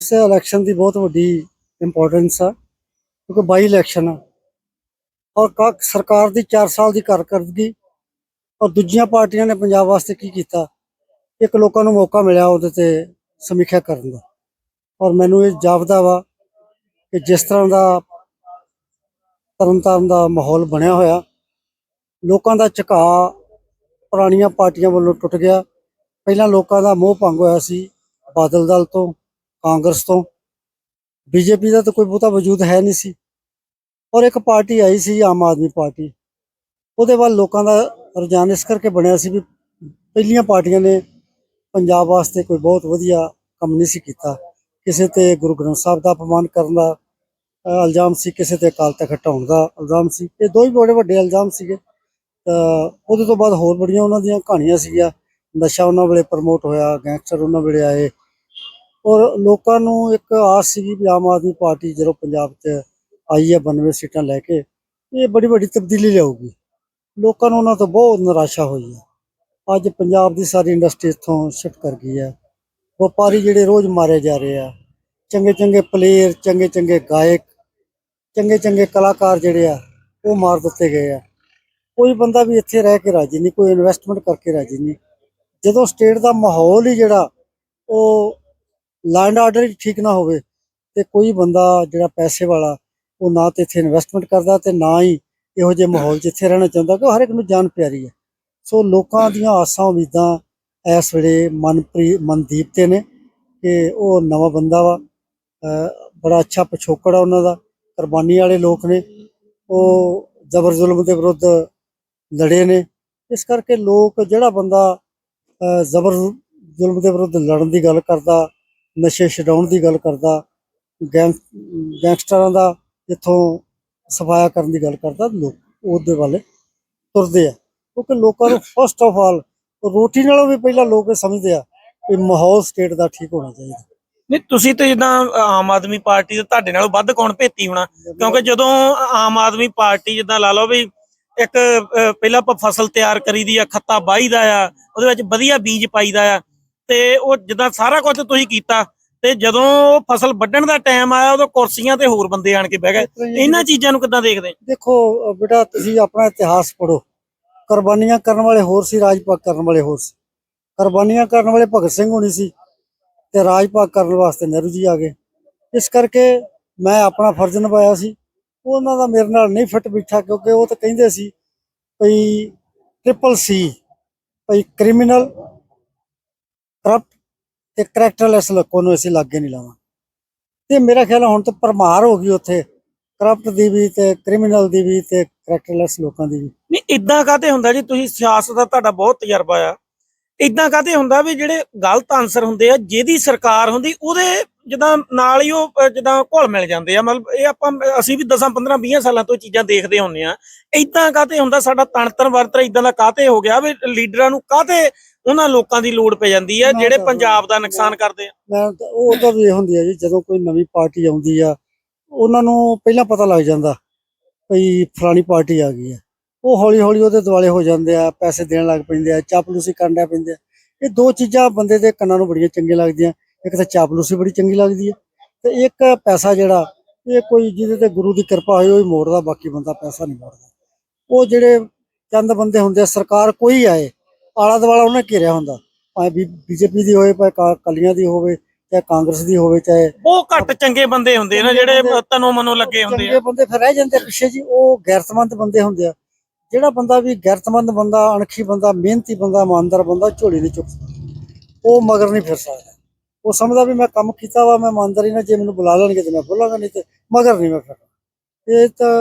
ਇਸ ਇਲੈਕਸ਼ਨ ਦੀ ਬਹੁਤ ਵੱਡੀ ਇੰਪੋਰਟੈਂਸ ਆ, ਕਿਉਂਕਿ ਬਾਈ ਇਲੈਕਸ਼ਨ ਆ। ਔਰ ਕਾ, ਸਰਕਾਰ ਦੀ 4 ਸਾਲ ਦੀ ਕਾਰਕਰਦਗੀ ਔਰ ਦੂਜੀਆਂ ਪਾਰਟੀਆਂ ਨੇ ਪੰਜਾਬ ਵਾਸਤੇ ਕੀ ਕੀਤਾ, ਇੱਕ ਲੋਕਾਂ ਨੂੰ ਮੌਕਾ ਮਿਲਿਆ ਉਹਦੇ ਤੇ ਸਮੀਖਿਆ ਕਰਨ ਦਾ। ਔਰ ਮੈਨੂੰ ਇਹ ਜਾਪਦਾ ਵਾ ਕਿ ਜਿਸ ਤਰ੍ਹਾਂ ਦਾ ਤਰਨਤਾਰਨ ਦਾ ਮਾਹੌਲ ਬਣਿਆ ਹੋਇਆ, ਲੋਕਾਂ ਦਾ ਝੁਕਾਅ ਪੁਰਾਣੀਆਂ ਪਾਰਟੀਆਂ ਵੱਲੋਂ ਟੁੱਟ ਗਿਆ। ਪਹਿਲਾਂ ਲੋਕਾਂ ਦਾ ਮੋਹ ਭੰਗ ਹੋਇਆ ਸੀ ਬਾਦਲ ਦਲ ਤੋਂ ਕਾਂਗਰਸ ਤੋਂ। ਬੀਜੇਪੀ ਦਾ ਤਾਂ ਕੋਈ ਬਹੁਤਾ ਵਜੂਦ ਹੈ ਨਹੀਂ ਸੀ। ਔਰ ਇੱਕ ਪਾਰਟੀ ਆਈ ਸੀ, ਆਮ ਆਦਮੀ ਪਾਰਟੀ। ਉਹਦੇ ਵੱਲ ਲੋਕਾਂ ਦਾ ਰੁਝਾਨ ਇਸ ਕਰਕੇ ਬਣਿਆ ਸੀ ਵੀ ਪਹਿਲੀਆਂ ਪਾਰਟੀਆਂ ਨੇ ਪੰਜਾਬ ਵਾਸਤੇ ਕੋਈ ਬਹੁਤ ਵਧੀਆ ਕੰਮ ਨਹੀਂ ਸੀ ਕੀਤਾ। ਕਿਸੇ ਤੇ ਗੁਰੂ ਗ੍ਰੰਥ ਸਾਹਿਬ ਦਾ ਅਪਮਾਨ ਕਰਨ ਦਾ ਇਲਜ਼ਾਮ ਸੀ, ਕਿਸੇ ਤੇ ਅਕਾਲ ਤਖਤ ਹਟਾਉਣ ਦਾ ਇਲਜ਼ਾਮ ਸੀ। ਇਹ ਦੋ ਹੀ ਬੜੇ ਵੱਡੇ ਇਲਜ਼ਾਮ ਸੀਗੇ। ਤਾਂ ਉਹਦੇ ਤੋਂ ਬਾਅਦ ਹੋਰ ਬੜੀਆਂ ਉਹਨਾਂ ਦੀਆਂ ਕਹਾਣੀਆਂ ਸੀਗੀਆਂ। ਨਸ਼ਾ ਉਹਨਾਂ ਵੇਲੇ ਪ੍ਰਮੋਟ ਹੋਇਆ ਗੈਂਗਸਟਰ ਉਹਨਾਂ ਵੇਲੇ ਆਏ। ਔਰ ਲੋਕਾਂ ਨੂੰ ਇੱਕ ਆਸ ਸੀਗੀ ਵੀ ਆਮ ਆਦਮੀ ਪਾਰਟੀ ਜਦੋਂ ਪੰਜਾਬ 'ਚ ਆਈ ਹੈ 92 ਸੀਟਾਂ ਲੈ ਕੇ, ਇਹ ਬੜੀ ਵੱਡੀ ਤਬਦੀਲੀ ਲਿਆਊਗੀ। ਲੋਕਾਂ ਨੂੰ ਉਹਨਾਂ ਤੋਂ ਬਹੁਤ ਨਿਰਾਸ਼ਾ ਹੋਈ ਹੈ। ਅੱਜ ਪੰਜਾਬ ਦੀ ਸਾਰੀ ਇੰਡਸਟਰੀ ਇੱਥੋਂ ਸ਼ਿਫਟ ਕਰ ਗਈ ਹੈ। ਵਪਾਰੀ ਜਿਹੜੇ ਰੋਜ਼ ਮਾਰੇ ਜਾ ਰਹੇ ਆ ਚੰਗੇ ਚੰਗੇ ਪਲੇਅਰ ਚੰਗੇ ਚੰਗੇ ਗਾਇਕ ਚੰਗੇ ਚੰਗੇ ਕਲਾਕਾਰ ਜਿਹੜੇ ਆ, ਉਹ ਮਾਰ ਦਿੱਤੇ ਗਏ ਆ। ਕੋਈ ਬੰਦਾ ਵੀ ਇੱਥੇ ਰਹਿ ਕੇ ਰਾਜੀ ਨਹੀਂ, ਕੋਈ ਇਨਵੈਸਟਮੈਂਟ ਕਰਕੇ ਰਾਜੀ ਨਹੀਂ। ਜਦੋਂ ਸਟੇਟ ਦਾ ਮਾਹੌਲ ਹੀ ਜਿਹੜਾ, ਉਹ ਲੈਂਡ ਆਰਡਰ ਹੀ ਠੀਕ ਨਾ ਹੋਵੇ ਤੇ ਕੋਈ ਬੰਦਾ ਜਿਹੜਾ ਪੈਸੇ ਵਾਲਾ, ਉਹ ਨਾ ਤੇ ਇੱਥੇ ਇਨਵੈਸਟਮੈਂਟ ਕਰਦਾ ਤੇ ਨਾ ਹੀ ਇਹੋ ਜਿਹੇ ਮਾਹੌਲ 'ਚ ਇੱਥੇ ਰਹਿਣਾ ਚਾਹੁੰਦਾ ਕਿ ਹਰ ਇੱਕ ਨੂੰ ਜਾਨ ਪਿਆਰੀ ਹੈ। ਸੋ ਲੋਕਾਂ ਦੀਆਂ ਆਸਾਂ, ਉਮੀਦਾਂ ਇਸ ਵੇਲੇ ਮਨਪ੍ਰੀ ਮਨਦੀਪ ਤੇ ਨੇ ਕਿ ਉਹ ਨਵਾਂ ਬੰਦਾ ਵਾ। ਬੜਾ ਅੱਛਾ ਪਿਛੋਕੜ ਆ ਉਹਨਾਂ ਦਾ, ਕੁਰਬਾਨੀ ਵਾਲੇ ਲੋਕ ਨੇ। ਉਹ ਜ਼ਬਰ ਜ਼ੁਲਮ ਦੇ ਵਿਰੁੱਧ ਲੜੇ ਨੇ। ਇਸ ਕਰਕੇ ਲੋਕ ਜਿਹੜਾ ਬੰਦਾ ਜ਼ਬਰ ਜ਼ੁਲਮ ਦੇ ਵਿਰੁੱਧ ਲੜਨ ਦੀ ਗੱਲ ਕਰਦਾ ਨਸ਼ੇ ਛਡਾਉਣ ਦੀ ਗੱਲ ਕਰਦਾ ਗੈਂਗਸਟਰਾਂ ਦਾ ਇੱਥੋਂ ਸਫਾਇਆ ਕਰਨ ਦੀ ਗੱਲ ਕਰਦਾ, ਲੋਕ ਉਹਦੇ ਵੱਲ ਤੁਰਦੇ ਆ। ਕਿਉਂਕਿ ਲੋਕਾਂ ਨੂੰ ਫਸਟ ਆਫ ਆਲ ਰੋਟੀ ਨਾਲੋਂ ਵੀ ਪਹਿਲਾਂ ਲੋਕ ਸਮਝਦੇ ਆ ਕਿ ਮਾਹੌਲ ਸਟੇਟ ਦਾ ਠੀਕ ਹੋਣਾ ਚਾਹੀਦਾ। ਨਹੀਂ, ਤੁਸੀਂ ਤੇ ਜਿੱਦਾਂ ਆਮ ਆਦਮੀ ਪਾਰਟੀ ਦੇ ਤੁਹਾਡੇ ਨਾਲੋਂ ਵੱਧ ਕੌਣ ਭੇਤੀ ਹੋਣਾ? ਕਿਉਂਕਿ ਜਦੋਂ ਆਮ ਆਦਮੀ ਪਾਰਟੀ ਜਿੱਦਾਂ ਲਾ ਲਓ ਵੀ ਇੱਕ ਪਹਿਲਾਂ ਆਪਾਂ ਫਸਲ ਤਿਆਰ ਕਰੀਦੀ ਆ, ਖੱਤਾ ਵਾਹੀਦਾ ਆ, ਉਹਦੇ ਵਿੱਚ ਵਧੀਆ ਬੀਜ ਪਾਈਦਾ ਆ ਤੇ ਉਹ ਜਿੱਦਾਂ ਸਾਰਾ ਕੁਝ ਤੁਸੀਂ ਕੀਤਾ ਤੇ ਜਦੋਂ ਉਹ ਫਸਲ ਵੱਢਣ ਦਾ ਟਾਈਮ ਆਇਆ ਉਦੋਂ ਕੁਰਸੀਆਂ ਤੇ ਹੋਰ ਬੰਦੇ ਆਣ ਕੇ ਬਹਿ ਗਏ। ਇਹਨਾਂ ਚੀਜ਼ਾਂ ਨੂੰ ਕਿੱਦਾਂ ਦੇਖਦੇ ਦੇਖੋ ਬੇਟਾ ਤੁਸੀਂ ਆਪਣਾ ਇਤਿਹਾਸ ਪੜੋ ਕੁਰਬਾਨੀਆਂ ਕਰਨ ਵਾਲੇ ਹੋਰ ਸੀ ਰਾਜ ਕਰਨ ਵਾਲੇ ਹੋਰ ਸੀ। ਕੁਰਬਾਨੀਆਂ ਕਰਨ ਵਾਲੇ ਭਗਤ ਸਿੰਘ ਹੋਣੀ ਸੀ ਤੇ ਰਾਜ ਭਾਗ ਕਰਨ ਵਾਸਤੇ ਨਹਿਰੂ ਜੀ ਆ ਗਏ। ਇਸ ਕਰਕੇ ਮੈਂ ਆਪਣਾ ਫਰਜ਼ ਨਿਭਾਇਆ ਸੀ। ਉਹਨਾਂ ਦਾ ਮੇਰੇ ਨਾਲ ਨਹੀਂ ਫਿੱਟ ਬਿਠਾ ਕਿਉਂਕਿ ਉਹ ਤਾਂ ਕਹਿੰਦੇ ਸੀ ਭਈ ਟ੍ਰਿਪਲ ਸੀ ਭਈ ਕ੍ਰਿਮੀਨਲ ਕਰਪਟ ਤੇ ਕਰੈਕਟਰਲੈਸ ਲੋਕਾਂ ਨੂੰ ਅਸੀਂ ਲਾਗੇ ਨਹੀਂ ਲਾਵਾਂ ਤੇ ਮੇਰਾ ਖਿਆਲ ਹੁਣ ਤਾਂ ਪਰਮਾਰ ਹੋ ਗਈ ਉੱਥੇ ਕਰਪਟ ਦੀ ਵੀ ਤੇ ਕ੍ਰਿਮੀਨਲ ਦੀ ਵੀ ਤੇ ਕਰੈਕਟਰਲੈਸ ਲੋਕਾਂ ਦੀ ਵੀ। ਨਹੀਂ ਇਦਾਂ ਕਾਤੇ ਹੁੰਦਾ ਜੀ? ਤੁਸੀਂ ਸਿਆਸਤ ਦਾ ਤੁਹਾਡਾ ਬਹੁਤ ਤਜਰਬਾ ਆ। ਇਦਾਂ ਕਾਤੇ ਹੁੰਦਾ ਵੀ ਜਿਹੜੇ ਗਲਤ ਆਨਸਰ ਹੁੰਦੇ ਆ ਜਿਹਦੀ ਸਰਕਾਰ ਹੁੰਦੀ ਉਹਦੇ ਜਿੱਦਾਂ ਨਾਲ ਹੀ ਉਹ ਅਹ, ਘੁਲ ਮਿਲ ਜਾਂਦੇ ਆ। ਮਤਲਬ ਇਹ ਆਪਾਂ ਅਸੀਂ ਵੀ 10 15 20 ਸਾਲਾਂ ਤੋਂ ਚੀਜ਼ਾਂ ਦੇਖਦੇ ਹੁੰਨੇ ਆ। ਇਦਾਂ ਕਾਤੇ ਹੁੰਦਾ ਸਾਡਾ ਤਣਤਰ ਵਰਤਰ ਇਦਾਂ ਦਾ ਕਾਤੇ ਹੋ ਗਿਆ ਵੀ ਲੀਡਰਾਂ ਨੂੰ ਕਾਤੇ ਉਹਨਾਂ ਲੋਕਾਂ ਦੀ ਲੋੜ ਪੈ ਜਾਂਦੀ ਆ ਨਾ ਜਿਹੜੇ ਪੰਜਾਬ ਦਾ ਨੁਕਸਾਨ ਕਰਦੇ ਆ। ਮੈਂ ਤਾਂ- ਉਹ ਤਾਂ ਵੀ ਇਹ ਹੁੰਦੀ ਆ ਜੀ ਜਦੋਂ ਕੋਈ ਨਵੀਂ ਪਾਰਟੀ ਆਉਂਦੀ ਆ ਉਹਨਾਂ ਨੂੰ ਪਹਿਲਾਂ ਪਤਾ ਲੱਗ ਜਾਂਦਾ ਭਈ ਫਲਾਣੀ ਪਾਰਟੀ ਆ ਗਈ ਆ। ਉਹ ਹੌਲੀ ਹੌਲੀ ਉਹਦੇ ਦੁਆਲੇ ਹੋ ਜਾਂਦੇ ਆ ਪੈਸੇ ਦੇਣ ਲੱਗ ਪੈਂਦੇ ਆ ਚਾਪਲੂਸੀ ਕਰਨ ਲੱਗ ਪੈਂਦੇ ਆ। ਇਹ ਦੋ ਚੀਜ਼ਾਂ ਬੰਦੇ ਦੇ ਕੰਨਾਂ ਨੂੰ ਬੜੀਆਂ ਚੰਗੀਆਂ ਲੱਗਦੀਆਂ। ਇੱਕ ਤਾਂ ਚਾਪਲੂਸੀ ਬੜੀ ਚੰਗੀ ਲੱਗਦੀ ਆ ਤੇ ਇੱਕ ਪੈਸਾ ਜਿਹੜਾ ਇਹ ਕੋਈ ਜਿਹਦੇ ਤੇ ਗੁਰੂ ਦੀ ਕਿਰਪਾ ਹੋਈ ਉਹ ਹੀ ਮੋੜਦਾ ਬਾਕੀ ਬੰਦਾ ਪੈਸਾ ਨਹੀਂ ਮੋੜਦਾ। ਉਹ ਜਿਹੜੇ ਚੰਦ ਬੰਦੇ ਹੁੰਦੇ ਆ ਸਰਕਾਰ ਕੋਈ ਆਏ ਆਲਾ ਦੁਆਲਾ ਉਹਨੇ ਘੇਰਿਆ ਹੁੰਦਾ। ਭਾਵੇਂ ਬੀਜੇਪੀ ਦੀ ਹੋਵੇ ਭਾਵੇਂ ਕਾ- ਅਕਾਲੀਆਂ ਦੀ ਹੋਵੇ ਚਾਹੇ ਕਾਂਗਰਸ ਦੀ ਹੋਵੇ ਚਾਹੇ ਬਹੁਤ ਘੱਟ ਚੰਗੇ ਬੰਦੇ ਹੁੰਦੇ ਨੇ ਜਿਹੜੇ ਤਨੋਂ ਮਨੋਂ ਲੱਗੇ ਹੁੰਦੇ ਚੰਗੇ ਆ ਬੰਦੇ ਫਿਰ ਰਹਿ ਜਾਂਦੇ ਪਿੱਛੇ ਜੀ ਉਹ ਗੈਰਤਮੰਦ ਬੰਦੇ ਹੁੰਦੇ ਆ। ਜਿਹੜਾ ਬੰਦਾ ਵੀ ਗੈਰਤਮੰਦ ਬੰਦਾ ਅਣਖੀ ਬੰਦਾ ਮਿਹਨਤੀ ਬੰਦਾ ਇਮਾਨਦਾਰ ਬੰਦਾ ਝੋਲੀ ਨਹੀਂ ਚੁੱਕ ਉਹ ਮਗਰ ਨਹੀਂ ਫਿਰ ਸਕਦਾ। ਉਹ ਸਮਝਦਾ ਵੀ ਮੈਂ ਕੰਮ ਕੀਤਾ ਵਾ ਮੈਂ ਇਮਾਨਦਾਰੀ ਨਾਲ ਜੇ ਮੈਨੂੰ ਬੁਲਾ ਲੈਣਗੇ ਤੇ ਮੈਂ ਬੋਲਾਂਗਾ ਨਹੀਂ ਤੇ ਮਗਰ ਨਹੀਂ ਮੈਂ ਫਿਰ। ਇਹ ਤਾਂ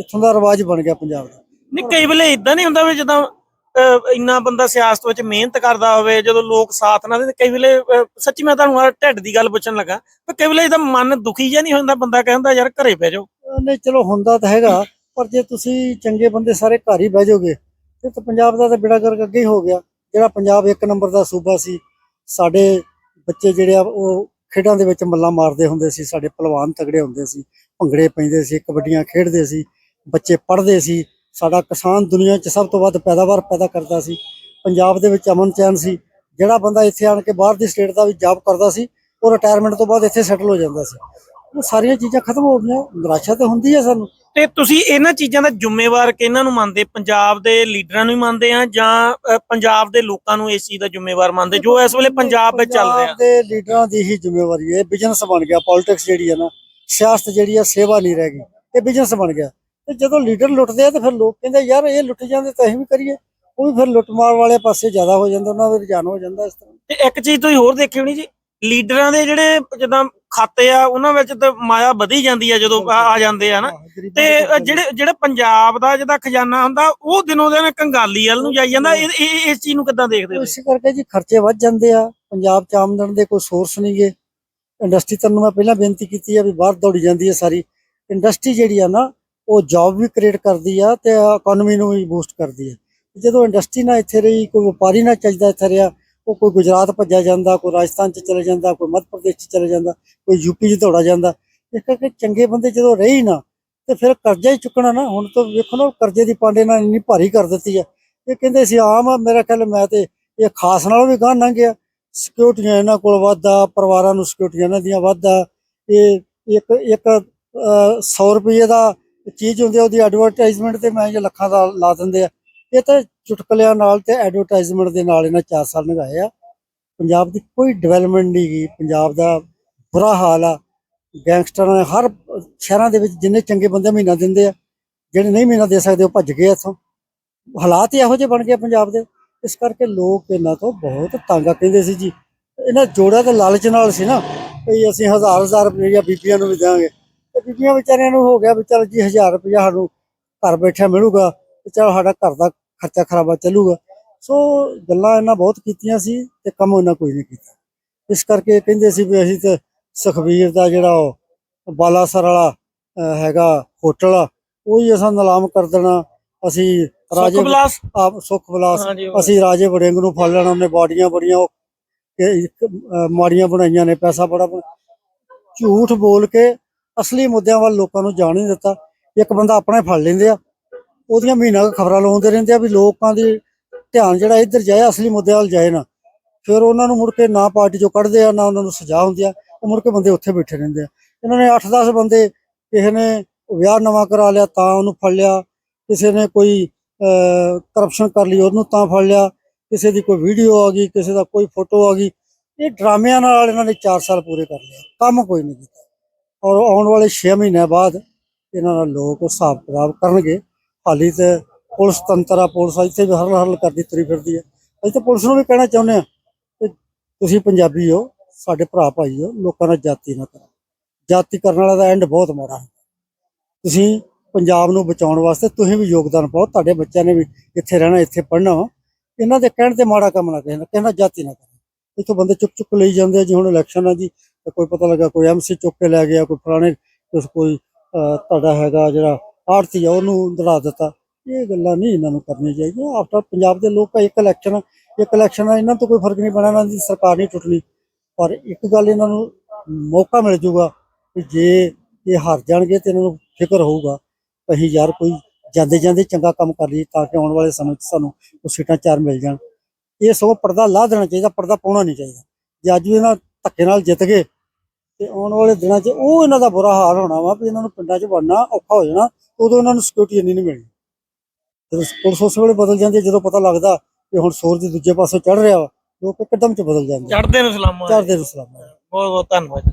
ਇੱਥੋਂ ਦਾ ਰਿਵਾਜ ਬਣ ਗਿਆ ਪੰਜਾਬ ਦਾ। ਨਹੀਂ ਕਈ ਵੇਲੇ ਇਦਾਂ ਨਹੀਂ ਹੁੰਦਾ ਵੀ ਜਦੋਂ ਇੰਨਾ ਬੰਦਾ ਸਿਆਸਤ ਵਿੱਚ ਮਿਹਨਤ ਕਰਦਾ ਹੋਵੇ, ਜਦੋਂ ਲੋਕ ਸਾਥ ਨਾ ਦੇਣ, ਕਈ ਵੇਲੇ ਸੱਚੀ ਮੈਂ ਤੁਹਾਨੂੰ ਆਹ ਢਿੱਡ ਦੀ ਗੱਲ ਪੁੱਛਣ ਲੱਗਾ ਪਰ ਕਈ ਵੇਲੇ ਇਹਦਾ ਮਨ ਦੁਖੀ ਜਿਹਾ ਨਹੀਂ ਹੁੰਦਾ, ਬੰਦਾ ਕਹਿੰਦਾ ਯਾਰ ਘਰੇ ਬਹਿ ਜਾਓ। ਨਹੀਂ, ਚਲੋ ਹੁੰਦਾ ਤਾਂ ਹੈਗਾ, ਪਰ ਜੇ ਤੁਸੀਂ ਚੰਗੇ ਬੰਦੇ ਸਾਰੇ ਘਰ ਹੀ ਬਹਿ ਜਾਓਗੇ ਤੇ ਤਾਂ ਪੰਜਾਬ ਦਾ ਤਾਂ ਬੇੜਾ ਗਰਕ ਅੱਗੇ ਹੀ ਹੋ ਗਿਆ। ਜਿਹੜਾ ਪੰਜਾਬ ਇੱਕ ਨੰਬਰ ਦਾ ਸੂਬਾ ਸੀ, ਸਾਡੇ ਬੱਚੇ ਜਿਹੜੇ ਆ, ਉਹ ਖੇਡਾਂ ਦੇ ਵਿੱਚ ਮੱਲਾਂ ਮਾਰਦੇ ਹੁੰਦੇ ਸੀ, ਸਾਡੇ ਪਹਿਲਵਾਨ ਤਗੜੇ ਹੁੰਦੇ ਸੀ, ਭੰਗੜੇ ਪੈਂਦੇ ਸੀ, ਕਬੱਡੀਆਂ ਖੇਡਦੇ ਸੀ, ਬੱਚੇ ਪੜ੍ਹਦੇ ਸੀ ਸਾਡਾ ਕਿਸਾਨ ਦੁਨੀਆ 'ਚ ਸਭ ਤੋਂ ਵੱਧ ਪੈਦਾਵਾਰ ਪੈਦਾ ਕਰਦਾ ਸੀ। ਪੰਜਾਬ ਦੇ ਵਿੱਚ ਅਮਨ ਚੈਨ ਸੀ। ਜਿਹੜਾ ਬੰਦਾ ਇੱਥੇ ਆਣ ਕੇ ਬਾਹਰ ਦੀ ਸਟੇਟ ਦਾ ਵੀ ਜੌਬ ਕਰਦਾ ਸੀ ਉਹ ਰਿਟਾਇਰਮੈਂਟ ਤੋਂ ਬਾਅਦ ਇੱਥੇ ਸੈਟਲ ਹੋ ਜਾਂਦਾ ਸੀ। ਉਹ ਸਾਰੀਆਂ ਚੀਜ਼ਾਂ ਖਤਮ ਹੋ ਗਈਆਂ। ਨਿਰਾਸ਼ਾ ਤੇ ਹੁੰਦੀ ਹੈ ਸਾਨੂੰ। ਤੇ ਤੁਸੀਂ ਇਹਨਾਂ ਚੀਜ਼ਾਂ ਦਾ ਜ਼ਿੰਮੇਵਾਰ ਕਿਹਨਾਂ ਨੂੰ ਮੰਨਦੇ? ਪੰਜਾਬ ਦੇ ਲੀਡਰਾਂ ਨੂੰ ਹੀ ਮੰਨਦੇ ਆ ਜਾਂ ਪੰਜਾਬ ਦੇ ਲੋਕਾਂ ਨੂੰ ਇਸ ਚੀਜ਼ ਦਾ ਜ਼ਿੰਮੇਵਾਰ ਮੰਨਦੇ? ਜੋ ਇਸ ਵੇਲੇ ਪੰਜਾਬ ਵਿੱਚ ਚੱਲ ਰਿਹਾ। ਪੰਜਾਬ ਦੇ ਲੀਡਰਾਂ ਦੀ ਹੀ ਜ਼ਿੰਮੇਵਾਰੀ ਹੈ। ਬਿਜ਼ਨਸ ਬਣ ਗਿਆ। ਪੋਲਿਟਿਕਸ ਜਿਹੜੀ ਹੈ ਨਾ ਸਿਆਸਤ ਜਿਹੜੀ ਹੈ ਸੇਵਾ ਨਹੀਂ ਰਹਿ ਗਈ। ਇਹ ਬਿਜ਼ਨਸ ਬਣ ਗਿਆ। ਤੇ ਜਦੋਂ ਲੀਡਰ ਲੁੱਟਦੇ ਆ ਤੇ ਫਿਰ ਲੋਕ ਕਹਿੰਦੇ ਯਾਰ ਇਹ ਲੁੱਟ ਜਾਂਦੇ ਤਾਂ ਅਸੀਂ ਵੀ ਕਰੀਏ। ਉਹ ਵੀ ਫਿਰ ਲੁੱਟਮਾਰ ਵਾਲੇ ਪਾਸੇ ਜ਼ਿਆਦਾ ਹੋ ਜਾਂਦਾ ਉਹਨਾਂ ਦਾ ਰੁਝਾਨ ਹੋ ਜਾਂਦਾ ਇਸ ਤਰ੍ਹਾਂ। ਤੇ ਇੱਕ ਚੀਜ਼ ਤੁਸੀਂ ਹੋਰ ਦੇਖੀ ਹੋਣੀ ਜੀ ਲੀਡਰਾਂ ਦੇ ਜਿਹੜੇ ਜਿੱਦਾਂ ਖਾਤੇ ਆ ਉਹਨਾਂ ਵਿੱਚ ਤਾਂ ਮਾਇਆ ਵਧੀ ਜਾਂਦੀ ਆ ਜਦੋਂ ਆ ਆ ਜਾਂਦੇ ਆ ਨਾ। ਤੇ ਜਿਹੜੇ ਜਿਹੜੇ ਪੰਜਾਬ ਦਾ ਜਿਹਦਾ ਖਜ਼ਾਨਾ ਹੁੰਦਾ ਉਹ ਦਿਨੋਂ ਦਿਨ ਕੰਗਾਲੀ ਵੱਲ ਨੂੰ ਜਾਈ ਜਾਂਦਾ। ਇਹ- ਇਸ ਚੀਜ਼ ਨੂੰ ਕਿੱਦਾਂ ਦੇਖਦੇ ਹੋ ਇਸੇ ਕਰਕੇ ਜੀ ਖਰਚੇ ਵੱਧ ਜਾਂਦੇ ਆ। ਪੰਜਾਬ ਚ ਆਮਦਨ ਦੇ ਕੋਈ ਸੋਰਸ ਨਹੀਂਗੇ ਇੰਡਸਟਰੀ ਤੁਹਾਨੂੰ ਮੈਂ ਪਹਿਲਾਂ ਬੇਨਤੀ ਕੀਤੀ ਆ ਵੀ ਬਾਹਰ ਦੌੜੀ ਜਾਂਦੀ ਹੈ ਸਾਰੀ। ਇੰਡਸਟਰੀ ਜਿਹੜੀ ਆ ਨਾ ਉਹ ਜੌਬ ਵੀ ਕ੍ਰੀਏਟ ਕਰਦੀ ਆ ਤੇ ਇਕਨੋਮੀ ਨੂੰ ਵੀ ਬੂਸਟ ਕਰਦੀ ਆ। ਜਦੋਂ ਇੰਡਸਟਰੀ ਨਾ ਇੱਥੇ ਰਹੀ, ਕੋਈ ਵਪਾਰੀ ਨਾ ਚੱਜਦਾ ਇੱਥੇ ਰਿਹਾ, ਉਹ ਕੋਈ ਗੁਜਰਾਤ ਭੱਜਿਆ ਜਾਂਦਾ, ਕੋਈ ਰਾਜਸਥਾਨ ਚ ਚਲੇ ਜਾਂਦਾ, ਕੋਈ ਮੱਧ ਪ੍ਰਦੇਸ਼ ਚ ਚਲੇ ਜਾਂਦਾ, ਕੋਈ ਯੂਪੀ ਚ ਦੌੜਾ ਜਾਂਦਾ ਇਸ ਕਰਕੇ ਚੰਗੇ ਬੰਦੇ ਜਦੋਂ ਰਹੇ ਹੀ ਨਾ, ਤੇ ਫਿਰ ਕਰਜ਼ਾ ਹੀ ਚੁੱਕਣਾ ਨਾ, ਹੁਣ ਤਾਂ ਵੇਖੋ ਨਾ, ਕਰਜ਼ੇ ਦੀ ਪਾਂਡੇ ਨਾਲ ਇੰਨੀ ਭਾਰੀ ਕਰ ਦਿੱਤੀ ਆ। ਇਹ ਕਹਿੰਦੇ ਸੀ, ਆਮ ਆ, ਮੇਰਾ ਖਿਆਲ ਮੈਂ ਤੇ ਇਹ ਖਾਸ ਨਾਲੋਂ ਵੀ ਗਾਂ ਲੰਘ ਗਿਆ। ਸਿਕਿਉਰਟੀਆਂ ਇਹਨਾਂ ਕੋਲ ਵਾਧਾ ਪਰਿਵਾਰਾਂ ਨੂੰ ਸਿਕਿਉਰਟੀਆਂ ਇਹਨਾਂ ਦੀਆਂ ਵਾਧਾ ਇਹ ਇੱਕ ਇੱਕ 100 ਰੁਪਏ ਦਾ ਚੀਜ਼ ਹੁੰਦੀ ਆ, ਉਹਦੀ ਐਡਵਰਟਾਈਜ਼ਮੈਂਟ ਤੇ ਮੈਂ ਜੇ ਲੱਖਾਂ ਦਾ ਲਾ ਦਿੰਦੇ ਆ। ਇਹ ਤਾਂ ਚੁਟਕਲਿਆਂ ਨਾਲ ਤੇ ਐਡਵਰਟਾਈਜ਼ਮੈਂਟ ਦੇ ਨਾਲ ਇਹਨਾਂ 4 ਸਾਲ ਲੰਘਾਏ ਆ। ਪੰਜਾਬ ਦੀ ਕੋਈ ਡਿਵੈਲਪਮੈਂਟ ਨਹੀਂ ਗਈ ਪੰਜਾਬ ਦਾ ਬੁਰਾ ਹਾਲ ਆ। ਗੈਂਗਸਟਰਾਂ ਨੇ ਹਰ ਸ਼ਹਿਰਾਂ ਦੇ ਵਿੱਚ ਜਿੰਨੇ ਚੰਗੇ ਬੰਦੇ ਮਹੀਨਾ ਦਿੰਦੇ ਆ, ਜਿਹੜੇ ਨਹੀਂ ਮਹੀਨਾ ਦੇ ਸਕਦੇ ਉਹ ਭੱਜ ਗਏ ਇੱਥੋਂ। ਹਾਲਾਤ ਇਹੋ ਜਿਹੇ ਬਣ ਗਏ ਪੰਜਾਬ ਦੇ। ਇਸ ਕਰਕੇ ਲੋਕ ਇਹਨਾਂ ਤੋਂ ਬਹੁਤ ਤੰਗ ਆ। ਕਹਿੰਦੇ ਸੀ ਜੀ, ਇਹਨਾਂ ਜੋੜਾ ਤੇ ਲਾਲਚ ਨਾਲ ਸੀ ਨਾ, ਵੀ ਅਸੀਂ ਹਜ਼ਾਰ ਹਜ਼ਾਰ ਰੁਪਈਆ ਬੀਬੀਆਂ ਨੂੰ ਵੀ ਦੇਵਾਂਗੇ। ਤੇ ਬੀਬੀਆਂ ਵਿਚਾਰਿਆਂ ਨੂੰ ਹੋ ਗਿਆ ਵੀ ਚੱਲ ਜੀ 1000 ਰੁਪਈਆ ਸਾਨੂੰ ਘਰ ਬੈਠਿਆ ਮਿਲੂਗਾ ਤੇ ਚੱਲ ਸਾਡਾ ਘਰ ਦਾ ਖਰਚਾ ਖਰਾਬਾ ਚੱਲੂਗਾ। ਸੋ ਗੱਲਾਂ ਇਹਨਾਂ ਬਹੁਤ ਕੀਤੀਆਂ ਸੀ ਤੇ ਕੰਮ ਉਹਨਾਂ ਕੋਈ ਨਹੀਂ ਕੀਤਾ। ਇਸ ਕਰਕੇ ਕਹਿੰਦੇ ਸੀ ਵੀ ਅਸੀਂ ਤੇ ਸੁਖਬੀਰ ਦਾ ਜਿਹੜਾ ਉਹ ਬਾਲਾਸਰ ਵਾਲਾ ਹੈਗਾ ਹੋਟਲ ਆ ਉਹ ਹੀ ਅਸਾਂ ਨਿਲਾਮ ਕਰ ਦੇਣਾ। ਅਸੀਂ ਰਾਜੇ ਸੁਖ ਬਲਾਸ। ਆਪ ਸੁਖ ਉਹ- ਅਸੀਂ ਰਾਜੇ ਵੜਿੰਗ ਨੂੰ ਫੜ ਲੈਣਾ ਉਹਨੇ ਬਾਡੀਆਂ ਬੜੀਆਂ ਉਹ ਮਾੜੀਆਂ ਬਣਾਈਆਂ ਨੇ ਪੈਸਾ ਬੜਾ ਝੂਠ ਬੋਲ ਕੇ ਅਸਲੀ ਮੁੱਦਿਆਂ ਵੱਲ ਲੋਕਾਂ ਨੂੰ ਜਾਣ ਨਹੀਂ ਦਿੱਤਾ। ਇੱਕ ਬੰਦਾ ਆਪਣੇ ਫੜ ਲੈਂਦੇ ਆ। ਉਹਦੀਆਂ ਮਹੀਨਾ ਖਬਰਾਂ ਲਾਉਂਦੇ ਰਹਿੰਦੇ ਆ ਵੀ ਲੋਕਾਂ ਦੀ ਧਿਆਨ ਜਿਹੜਾ ਇੱਧਰ ਜਾਏ, ਅਸਲੀ ਮੁੱਦਿਆਂ ਵੱਲ ਜਾਏ ਨਾ। ਫਿਰ ਉਹਨਾਂ ਨੂੰ ਮੁੜ ਕੇ ਨਾ ਪਾਰਟੀ ਚੋਂ ਕੱਢਦੇ ਆ, ਨਾ ਉਹਨਾਂ ਨੂੰ ਸਜ਼ਾ ਹੁੰਦੀ ਆ। ਉਹ ਮੁੜ ਕੇ ਬੰਦੇ ਉੱਥੇ ਬੈਠੇ ਰਹਿੰਦੇ ਆ। ਇਹਨਾਂ ਨੇ 8-10 ਬੰਦੇ ਕਿਸੇ ਨੇ ਵਿਆਹ ਨਵਾਂ ਕਰਾ ਲਿਆ, ਤਾਂ ਉਹਨੂੰ ਫੜ ਲਿਆ। ਕਿਸੇ ਨੇ ਕੋਈ ਕਰਪਸ਼ਨ ਕਰ ਲਈ, ਉਹਨੂੰ ਤਾਂ ਫੜ ਲਿਆ। ਕਿਸੇ ਦੀ ਕੋਈ ਵੀਡੀਓ ਆ ਗਈ, ਕਿਸੇ ਦਾ ਕੋਈ ਫੋਟੋ ਆ ਗਈ। ਇਹ ਡਰਾਮਿਆਂ ਨਾਲ ਇਹਨਾਂ ਨੇ 4 ਸਾਲ ਪੂਰੇ ਕਰ ਲਿਆ ਕੰਮ ਕੋਈ ਨਹੀਂ ਕੀਤਾ। ਔਰ ਆਉਣ ਵਾਲੇ 6 ਮਹੀਨਿਆਂ ਬਾਅਦ ਇਹਨਾਂ ਦਾ ਲੋਕ ਹਿਸਾਬ ਕਿਤਾਬ ਕਰਨਗੇ। ਹਾਲੀ ਤੇ ਪੁਲਿਸ ਤੰਤਰ ਪੁਲਿਸ ਇੱਥੇ ਵੀ ਹਰਲ ਹਰਲ ਕਰਦੀ, ਤੁਰੀ ਫਿਰਦੀ ਹੈ ਅਸੀਂ ਤਾਂ ਪੁਲਿਸ ਨੂੰ ਵੀ ਕਹਿਣਾ ਚਾਹੁੰਦੇ ਆ ਕਿ ਤੁਸੀਂ ਪੰਜਾਬੀ ਹੋ, ਸਾਡੇ ਭਰਾ ਭਾਈ ਹੋ, ਲੋਕਾਂ ਨਾਲ ਜਾਤੀ ਨਾ ਕਰੋ। ਜਾਤੀ ਕਰਨ ਵਾਲਾ ਦਾ ਐਂਡ ਬਹੁਤ ਮਾੜਾ ਹੈ ਤੁਸੀਂ ਪੰਜਾਬ ਨੂੰ ਬਚਾਉਣ ਵਾਸਤੇ ਤੁਸੀਂ ਵੀ ਯੋਗਦਾਨ ਪਾਓ, ਤੁਹਾਡੇ ਬੱਚਿਆਂ ਨੇ ਵੀ ਇੱਥੇ ਰਹਿਣਾ, ਇੱਥੇ ਪੜ੍ਹਨਾ ਇਹਨਾਂ ਦੇ ਕਹਿਣ ਤੇ ਮਾੜਾ ਕੰਮ ਨਾ ਕਹਿਣਾ ਕਹਿਣਾ ਜਾਤੀ ਨਾ ਕਰੋ। ਇੱਥੋਂ ਬੰਦੇ ਚੁੱਕ ਚੁੱਕ ਲਈ ਜਾਂਦੇ ਆ ਜੀ, ਹੁਣ ਇਲੈਕਸ਼ਨ ਆ ਜੀ ਤੇ ਕੋਈ ਪਤਾ ਲੱਗਾ, ਕੋਈ ਐਮਸੀ ਚੁੱਕ ਕੇ ਲੈ ਗਿਆ, ਕੋਈ ਫਲਾਣੇ ਕੋਈ ਤੁਹਾਡਾ ਹੈਗਾ ਜਿਹੜਾ ਆੜਤੀ ਆ, ਉਹਨੂੰ ਦੜਾ ਦਿੱਤਾ। ਇਹ ਗੱਲਾਂ ਨਹੀਂ ਇਹਨਾਂ ਨੂੰ ਕਰਨੀਆਂ ਚਾਹੀਦੀਆਂ। ਆਫਟਰ ਪੰਜਾਬ ਦੇ ਲੋਕ ਇੱਕ ਇਲੈਕਸ਼ਨ ਇੱਕ ਇਲੈਕਸ਼ਨ ਆ ਇਹਨਾਂ ਤੋਂ ਕੋਈ ਫ਼ਰਕ ਨਹੀਂ ਪੈਣਾ, ਇਹਨਾਂ ਦੀ ਸਰਕਾਰ ਨਹੀਂ ਟੁੱਟਣੀ। ਪਰ ਇੱਕ ਗੱਲ ਇਹਨਾਂ ਨੂੰ ਮੌਕਾ ਮਿਲ ਜੂਗਾ ਕਿ ਜੇ ਇਹ ਹਾਰ ਜਾਣਗੇ ਤੇ ਇਹਨਾਂ ਨੂੰ ਫਿਕਰ ਹੋਊਗਾ ਕਿ ਅਸੀਂ ਯਾਰ ਕੋਈ ਜਾਂਦੇ ਜਾਂਦੇ ਚੰਗਾ ਕੰਮ ਕਰ ਲਈਏ ਤਾਂ ਕਿ ਆਉਣ ਵਾਲੇ ਸਮੇਂ 'ਚ ਸਾਨੂੰ ਉਹ ਸੀਟਾਂ ਚਾਰ ਮਿਲ ਜਾਣ। ਇਹ ਸਗੋਂ ਪਰਦਾ ਲਾ ਦੇਣਾ ਚਾਹੀਦਾ, ਪਰਦਾ ਪਾਉਣਾ ਨਹੀਂ ਚਾਹੀਦਾ। ਜੇ ਅੱਜ ਵੀ ਇਹਨਾਂ ਧੱਕੇ ਨਾਲ ਜਿੱਤ ਗਏ ਤੇ ਆਉਣ ਵਾਲੇ ਦਿਨਾਂ 'ਚ ਉਹ ਇਹਨਾਂ ਦਾ ਬੁਰਾ ਹਾਲ ਹੋਣਾ ਵਾ ਵੀ ਇਹਨਾਂ ਨੂੰ ਪਿੰਡਾਂ 'ਚ ਵੜਨਾ ਔਖਾ ਹੋ ਜਾਣਾ ਉਦੋਂ ਇਹਨਾਂ ਨੂੰ ਸਿਕਿਉਰਿਟੀ ਇੰਨੀ ਨਹੀਂ ਮਿਲਣੀ। ਜਦੋਂ ਪੁਲਿਸ ਉਸ ਵੇਲੇ ਬਦਲ ਜਾਂਦੀ ਹੈ, ਜਦੋਂ ਪਤਾ ਲੱਗਦਾ ਕਿ ਹੁਣ ਸੂਰਜ ਦੂਜੇ ਪਾਸੇ ਚੜ ਰਿਹਾ ਵਾ ਲੋਕ ਇੱਕਦਮ 'ਚ ਬਦਲ ਜਾਂਦੇ ਚੜ੍ਹਦੇ ਨੂੰ ਸਲਾਮਾਂ। ਚੜ੍ਹਦੇ ਨੂੰ ਸਲਾਮ। ਬਹੁਤ ਬਹੁਤ ਧੰਨਵਾਦ।